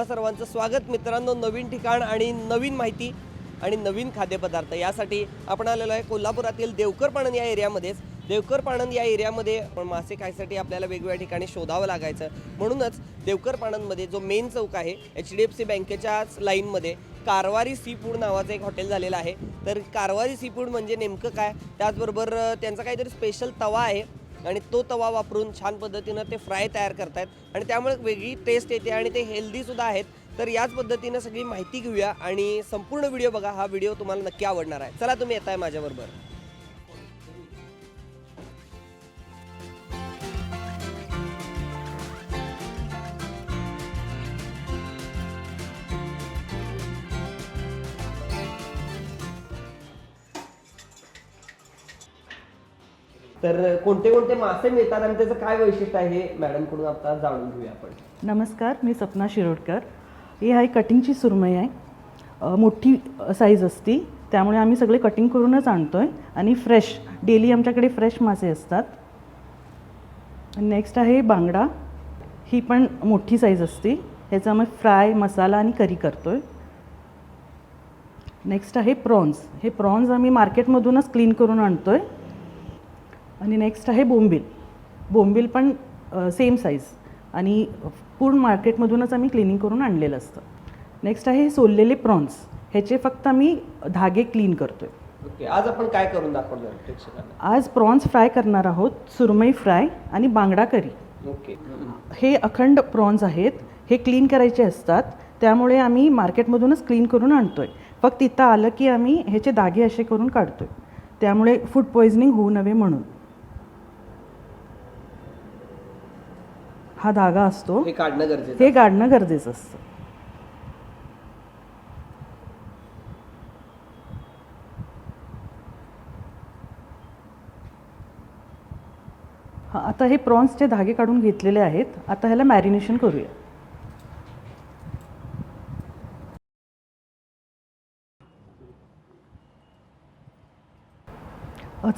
तुम्हा सर्वांचं स्वागत. मित्रांनो नवीन ठिकाण आणि नवीन माहिती आणि नवीन खाद्यपदार्थ. यासाठी आपण आलेलो आहे कोल्हापुरातील देवकर पाणंद या एरियामध्येच. देवकर पाणंद या एरियामध्ये पण मासे खायसाठी आपल्याला वेगवेगळ्या ठिकाणी शोधावं लागायचं. म्हणूनच देवकर पाणंदमध्ये जो मेन चौक आहे एच डी एफ सी बँकेच्याच लाईनमध्ये कारवारी सी फूड नावाचं एक हॉटेल झालेलं आहे. तर कारवारी सी फूड म्हणजे नेमकं काय? त्याचबरोबर त्यांचा काहीतरी स्पेशल तवा आहे. आणि तो तवा वापरून छान पद्धतीनं ते फ्राय तयार करतायत. आणि त्यामुळे वेगळी टेस्ट येते आणि ते हेल्दी सुद्धा आहेत. तर याच पद्धतीनं सगळी माहिती घेऊया आणि संपूर्ण व्हिडिओ बघा. हा व्हिडिओ तुम्हाला नक्की आवडणार आहे. चला तुम्ही येताय माझ्याबरोबर. तर कोणते कोणते मासे मिळतात आणि त्याचं काय वैशिष्ट्य आहे मॅडमकडून आता जाणून घेऊया आपण. नमस्कार मी सपना शिरोडकर. ही आहे कटिंगची सुरमई आहे. मोठी साईज असती. त्यामुळे आम्ही सगळे कटिंग करूनच आणतो आहे आणि फ्रेश डेली आमच्याकडे फ्रेश मासे असतात. नेक्स्ट आहे बांगडा. ही पण मोठी साईज असते. ह्याचा आम्ही फ्राय मसाला आणि करी करतो आहे नेक्स्ट आहे प्रॉन्स हे प्रॉन्स आम्ही मार्केटमधूनच क्लीन करून आणतो आहे आणि नेक्स्ट आहे बोंबील. बोंबील पण सेम साईज आणि पूर्ण मार्केटमधूनच आम्ही क्लिनिंग करून आणलेलं असतं. नेक्स्ट आहे सोललेले प्रॉन्स ह्याचे फक्त आम्ही धागे क्लीन करतो आहे ओके आज आपण काय करून दाखवणार प्रेक्षकांना? आज प्रॉन्स फ्राय करणार आहोत सुरमई फ्राय आणि बांगडा करी ओके हे अखंड प्रॉन्स आहेत हे क्लीन करायचे असतात त्यामुळे आम्ही मार्केटमधूनच क्लीन करून आणतो आहे फक्त इथं आलं की आम्ही ह्याचे दागे असे करून काढतो आहे त्यामुळे फूड पॉइझनिंग होऊ नये म्हणून. हा धागा असतो. हे काढणं गरजेचं हे काढणं गरजेचं असतं. हा आता हे प्रॉन्सचे धागे काढून घेतलेले आहेत. आता ह्याला मॅरिनेशन करूया.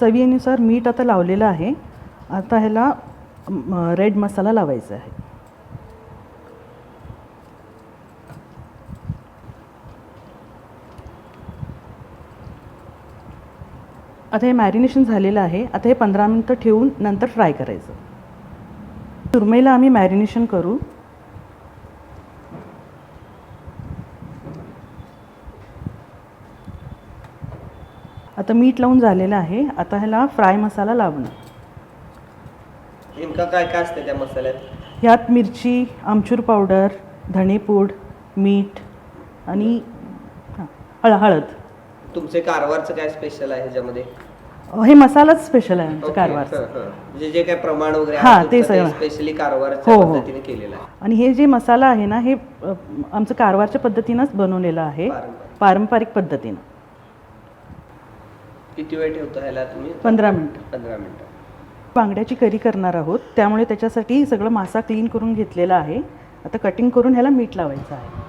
चवीनुसार मीठ आता लावलेलं आहे. आता ह्याला रेड मसाला लावायचा आहे. आता हे मॅरिनेशन झालेलं आहे. आता हे पंधरा मिनटं ठेवून नंतर फ्राय करायचं. सुरमईला आम्ही मॅरिनेशन करू. आता मीठ लावून झालेलं आहे. आता ह्याला फ्राय मसाला लावणं नेमका काय काय असतं त्या मसाल्यात? ह्यात मिरची आमचूर पावडर धणेपूड मीठ आणि हां, हळ हळद. तुमचे कारवारचं काय स्पेशल आहे ह्याच्यामध्ये? अ, हे मसालाच स्पेशल आहे आमचं कारवारचं. हं. म्हणजे जे काय प्रमाण वगैरे हां, ते सगळं. स्पेशली कारवारच्या हो, हो. पद्धतीने केलेलं आहे. आणि हे जे मसाला आहे ना हे अ, आमचं कारवारच्या पद्धतीनंच बनवलेलं आहे. पारंपरिक. पारंपरिक पद्धतीनं. किती वेळ ठेवतो ह्याला तुम्ही? पंधरा मिनटं. पंधरा मिनिटं. बांगड्याची करी करणार आहोत. त्यामुळे त्याच्यासाठी सगळं मासा क्लीन करून घेतलेला आहे. आता कटिंग करून ह्याला मीठ लावायचं आहे.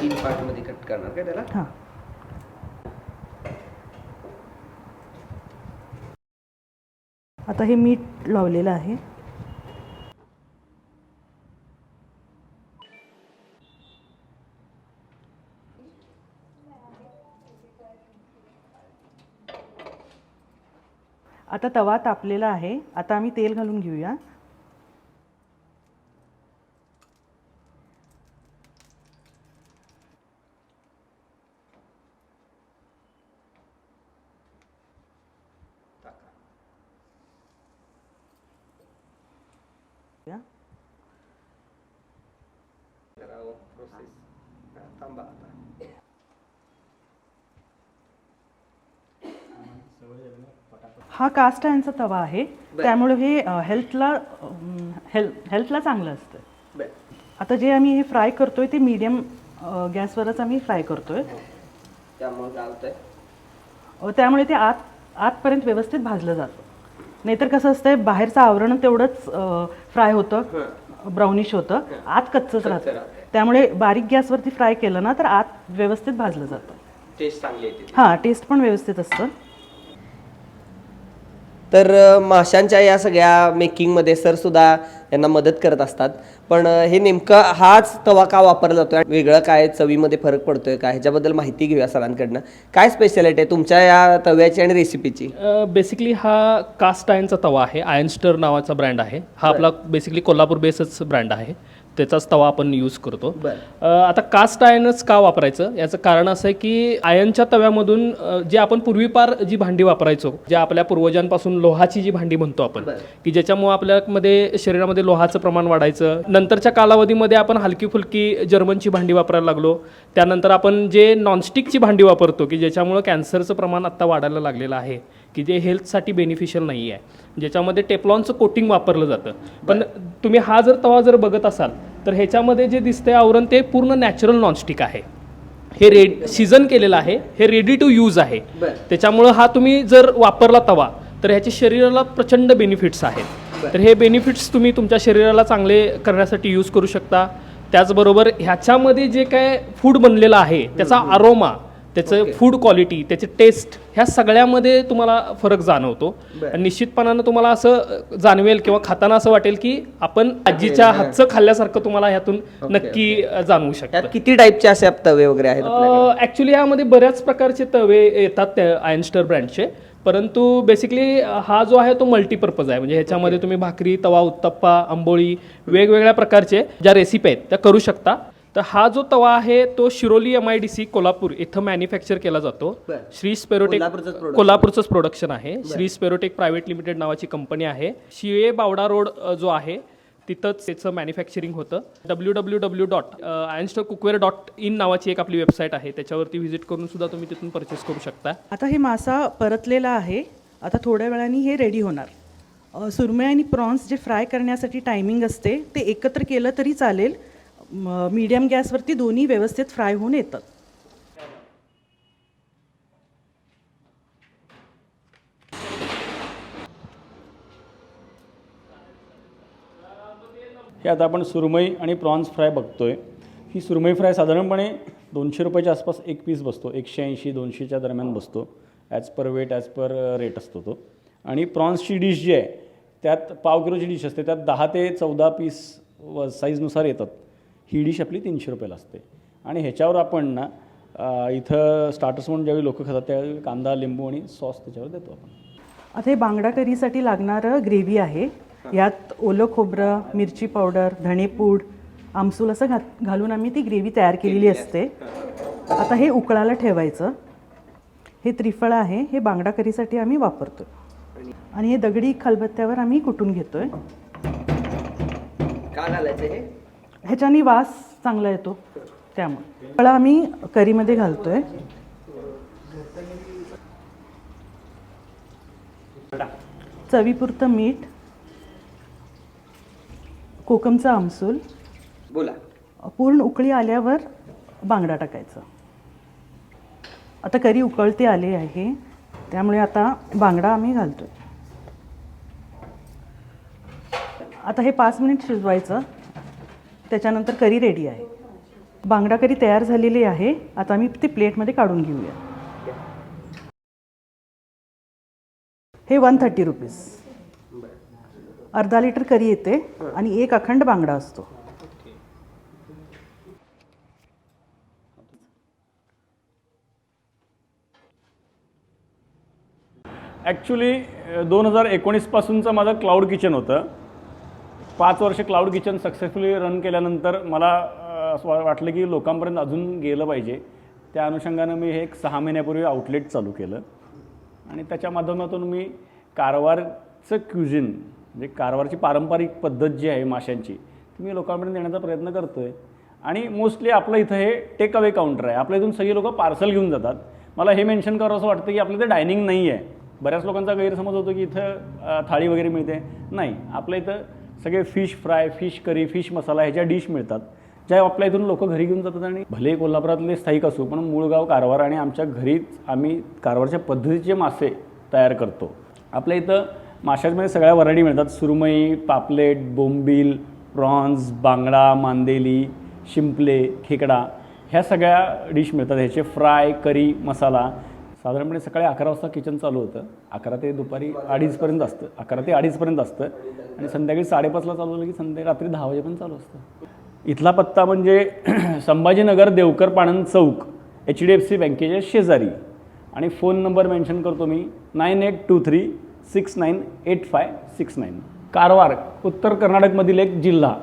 तीन कट करणार त्याला? हां. आता हे मीठ लावलेलं आहे. आता तवा तापलेला आहे आता आम्ही तेल घालून घेऊया टाका. या. हा, हा कास्ट आयर्नचा तवा आहे. त्यामुळे हे हेल्थला हेल्थला चांगलं असतं. आता जे आम्ही हे फ्राय करतोय ते मीडियम गॅसवरच आम्ही फ्राय करतोय. त्यामुळे अ, त्यामुळे ते आत आतपर्यंत व्यवस्थित भाजलं जातं. नाहीतर कसं असतंय बाहेरचं आवरण तेवढंच फ्राय होतं हं. ब्राउनिश होतं. आत कच्चंच कच्चं राहतं. त्यामुळे बारीक गॅसवरती फ्राय केलं ना तर आत व्यवस्थित भाजलं जातं. टेस्ट चांगली हां टेस्ट पण व्यवस्थित असतं. तर माशांच्या या सगळ्या मेकिंगमध्ये सरसुद्धा यांना मदत करत असतात. पण हे नेमकं हाच तवा का वापरला जातो वेगळं काय चवीमध्ये फरक पडतोय का? ह्याच्याबद्दल माहिती घेऊया सरांकडनं. काय स्पेशालिटी आहे तुमच्या या तव्याची आणि रेसिपीची बेसिकली हा कास्ट आयनचा तवा आहे. आयनस्टर नावाचा ब्रँड आहे. हा आपला बेसिकली कोल्हापूर बेसच ब्रँड आहे. त्याचाच तवा आपण यूज करतो. अ, आता कास्ट आयनच का वापरायचं? याचं कारण असं आहे की आयनच्या तव्यामधून अ, जे आपण पूर्वीपार जी भांडी वापरायचो जे आपल्या पूर्वजांपासून लोहाची जी भांडी म्हणतो आपण. की ज्याच्यामुळे आपल्यामध्ये शरीरामध्ये लोहाचं प्रमाण वाढायचं. नंतरच्या कालावधीमध्ये आपण हलकी फुलकी जर्मनची भांडी वापरायला लागलो. त्यानंतर आपण जे नॉनस्टिकची भांडी वापरतो की ज्याच्यामुळं कॅन्सरचं प्रमाण आत्ता वाढायला लागलेलं आहे. की जे हेल्थसाठी बेनिफिशियल नाही आहे ज्याच्यामध्ये टेप्लॉनचं कोटिंग वापरलं जातं. पण तुम्ही हा जर तवा जर बघत असाल तर ह्याच्यामध्ये जे दिसतंय आवरण ते पूर्ण नॅचरल नॉनस्टिक आहे. हे रेड सीझन केलेलं आहे. हे रेडी टू यूज आहे. त्याच्यामुळं हा तुम्ही जर वापरला तवा तर ह्याचे शरीराला प्रचंड बेनिफिट्स आहेत. तर हे बेनिफिट्स तुम्ही तुमच्या शरीराला चांगले करण्यासाठी यूज करू शकता. त्याचबरोबर ह्याच्यामध्ये जे काय फूड बनलेलं आहे त्याचा अरोमा त्याचं फूड क्वालिटी त्याचे टेस्ट ह्या सगळ्यामध्ये तुम्हाला फरक जाणवतो. आणि निश्चितपणानं तुम्हाला असं अ, जाणवेल किंवा खाताना असं वाटेल की आपण आजीच्या हातचं खाल्ल्यासारखं तुम्हाला ह्यातून नक्की अ, जाणवू शकतं. यात किती टाईपचे असे तवे वगैरे आहेत आपल्याकडे? ॲक्च्युली यामध्ये बऱ्याच प्रकारचे तवे येतात त्या आयनस्टर ब्रँडचे परंतु बेसिकली हा जो आहे तो मल्टीपर्पज आहे. म्हणजे ह्याच्यामध्ये तुम्ही भाकरी तवा उत्तप्पा आंबोळी वेगवेगळ्या प्रकारचे ज्या रेसिपी आहेत त्या करू शकता. तर हा जो तवा आहे तो Shiroli M I D C Kolhapur इथं मॅन्युफॅक्चर केला जातो. बरं. श्री स्पेरोटेक कोल्हापूरचंच प्रोडक्शन आहे. श्री स्पेरोटेक प्रायव्हेट लिमिटेड नावाची कंपनी आहे. शिळे बावडा रोड अ, जो आहे तिथंच त्याचं मॅन्युफॅक्चरिंग होतं. डब्ल्यू डब्ल्यू डब्ल्यू डॉट आयनस्टर कुकवेअर डॉट इन नावाची एक आपली वेबसाईट आहे. त्याच्यावरती व्हिजिट करून सुद्धा तुम्ही तिथून परचेस करू शकता. आता हे मासा परतलेला आहे. आता थोड्या वेळाने हे रेडी होणार. अ, सुरमई आणि प्रॉन्स जे फ्राय करण्यासाठी टायमिंग असते ते एकत्र केलं तरी चालेल. मीडियम गॅसवरती दोन्ही व्यवस्थित फ्राय होऊन येतात. हे आता आपण सुरमई आणि प्रॉन्स फ्राय बघतोय. ही सुरमई फ्राय साधारणपणे दोनशे रुपयाच्या आसपास एक पीस बसतो. एकशे ऐंशी दोनशेच्या दरम्यान बसतो. As per weight as per rate असतो तो. आणि प्रॉन्सची डिश जी आहे त्यात पाव किलोची डिश असते. त्यात दहा ते चौदा पीस व साईजनुसार येतात. ही डिश आपली तीनशे रुपयाला असते. आणि ह्याच्यावर आपण ना इथं स्टार्टर्स म्हणून ज्यावेळी लोक खातात त्यावेळी कांदा लिंबू आणि सॉस त्याच्यावर देतो आपण. आता हे बांगडा करीसाठी लागणारं ग्रेव्ही आहे. यात ओलं खोबरं मिरची पावडर धणेपूड आमसूल असं घात घालून आम्ही ती ग्रेव्ही तयार केलेली असते. आता हे उकळायला ठेवायचं. हे त्रिफळ आहे हे बांगडा करीसाठी आम्ही वापरतो आणि हे दगडी खलबत्त्यावर आम्ही कुटून घेतोय. का घालायचं हे? ह्याच्यानी वास चांगला येतो त्यामुळे. फळं आम्ही करीमध्ये घालतोय. चवीपुरतं मीठ कोकमचा आमसूल बोला. पूर्ण उकळी आल्यावर बांगडा टाकायचा. आता करी उकळते आले आहे त्यामुळे आता बांगडा आम्ही घालतोय. आता हे पाच मिनिट शिजवायचं. त्याच्यानंतर करी रेडी आहे. बांगडा करी तयार झालेली आहे. आता आम्ही ती प्लेटमध्ये काढून घेऊया. हे वन थर्टी रुपीज अर्धा लिटर करी येते आणि एक अखंड बांगडा असतो. ॲक्च्युली दोन हजार एकोणीसपासूनचं माझं क्लाउड किचन होतं. पाच वर्ष क्लाउड किचन सक्सेसफुली रन केल्यानंतर मला असं वाटलं की लोकांपर्यंत अजून गेलं पाहिजे. त्या अनुषंगानं मी हे एक सहा महिन्यापूर्वी आउटलेट चालू केलं. आणि त्याच्या माध्यमातून मी कारवारचं क्युझिन म्हणजे कारवारची पारंपरिक पद्धत जी आहे माशांची ती मी लोकांपर्यंत देण्याचा प्रयत्न करतो आहे आणि मोस्टली आपलं इथं हे टेक अवे काउंटर आहे. आपल्या इथून सगळी लोक पार्सल घेऊन जातात. मला हे मेन्शन करावं असं वाटतं की आपलं इथं डायनिंग नाही आहे बऱ्याच लोकांचा गैरसमज होतो की इथं थाळी वगैरे मिळते. नाही आपल्या इथं सगळे fish fry fish curry fish masala ह्याच्या डिश मिळतात ज्या आपल्या इथून लोक घरी घेऊन जातात आणि भले कोल्हापुरातले स्थायिक असू पण मूळ गाव कारवार आणि आमच्या घरीच आम्ही कारवारच्या पद्धतीचे मासे तयार करतो. आपल्या इथं माशांमध्ये सगळ्या व्हरायटी मिळतात. सुरमई पापलेट बोंबील प्रॉन्स बांगडा मांदेली शिंपले खेकडा ह्या सगळ्या डिश मिळतात. ह्याचे फ्राय करी मसाला साधारणपणे सकाळी अकरा वाजता किचन चालू होतं. अकरा ते दुपारी अडीचपर्यंत असतं. अकरा ते अडीचपर्यंत असतं. आणि संध्याकाळी साडेपाचला चालू झालं की संध्या रात्री दहा वाजेपर्यंत चालू असतं. इथला पत्ता म्हणजे संभाजीनगर देवकर पाणंद चौक एच डी एफ सी बँकेच्या शेजारी. आणि फोन नंबर मेन्शन करतो मी nine eight two three six nine eight five six nine. Karwar उत्तर कर्नाटकमधील एक जिल्हा.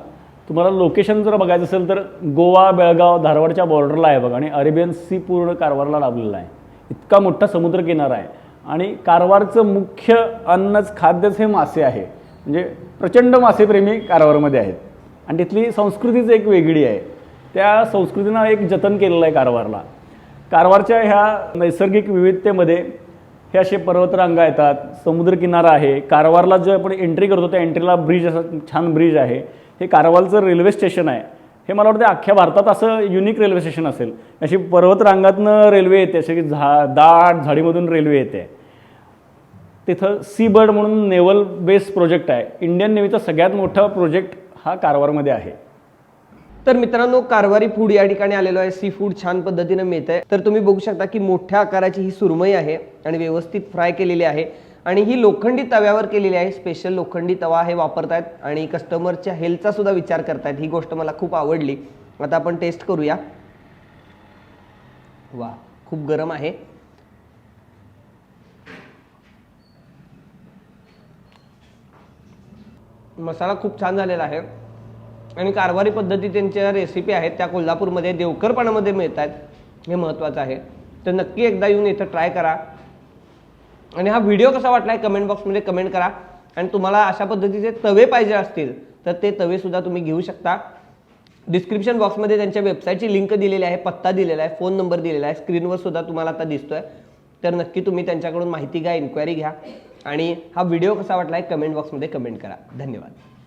तुम्हाला लोकेशन जर बघायचं असेल तर गोवा बेळगाव धारवाडच्या बॉर्डरला आहे बघा. आणि अरेबियन सी पूर्ण कारवारला लाभलेला आहे. इतका मोठा समुद्रकिनारा आहे. आणि कारवारचं मुख्य अन्नच खाद्यच हे मासे आहे. म्हणजे प्रचंड मासेप्रेमी कारवारमध्ये आहेत. आणि तिथली संस्कृतीच एक वेगळी आहे. त्या संस्कृतीनं एक जतन केलेलं आहे कारवारला. कारवारच्या ह्या नैसर्गिक विविधतेमध्ये हे असे पर्वतरांगा येतात समुद्रकिनारा आहे. कारवारला जे आपण एंट्री करतो त्या एंट्रीला ब्रिज असं छान ब्रिज आहे. हे कारवारचं रेल्वे स्टेशन आहे. हे मला वाटतं अख्ख्या भारतात असं युनिक रेल्वे स्टेशन असेल. अशी पर्वतरांगातनं रेल्वे येते अशी की झा दाट झाडीमधून रेल्वे येते. तिथं सी बर्ड म्हणून नेवल बेस प्रोजेक्ट आहे. इंडियन नेव्हीचा सगळ्यात मोठा प्रोजेक्ट हा कारवारमध्ये आहे. तर मित्रांनो कारवारी फूड या ठिकाणी आलेलो आहे. सी फूड छान पद्धतीनं मिळत आहे तर तुम्ही बघू शकता की मोठ्या आकाराची ही सुरमई आहे आणि व्यवस्थित फ्राय केलेली आहे. आणि ही लोखंडी तव्यावर केलेली आहे स्पेशल लोखंडी तवा हे वापरतायत आणि कस्टमरच्या हेल्थचा सुद्धा विचार करतायत. ही गोष्ट मला खूप आवडली. आता आपण टेस्ट करूया. वा खूप गरम आहे. मसाला खूप छान झालेला आहे. आणि कारभारी पद्धती त्यांच्या रेसिपी आहेत त्या कोल्हापूरमध्ये देवकरपणामध्ये मिळत आहेत हे महत्त्वाचं आहे. तर नक्की एकदा येऊन इथं ट्राय करा. आणि हा व्हिडिओ कसा वाटला आहे कमेंट बॉक्समध्ये कमेंट करा. आणि तुम्हाला अशा पद्धतीचे तवे पाहिजे असतील तर ते तवेसुद्धा तुम्ही घेऊ शकता. डिस्क्रिप्शन बॉक्समध्ये त्यांच्या वेबसाईटची लिंक दिलेली आहे पत्ता दिलेला आहे फोन नंबर दिलेला आहे. स्क्रीनवर सुद्धा तुम्हाला आता दिसतोय. तर नक्की तुम्ही त्यांच्याकडून माहिती घ्या इन्क्वायरी घ्या. आणि हा व्हिडिओ कसा वाटला आहे कमेंट बॉक्समध्ये कमेंट करा. धन्यवाद.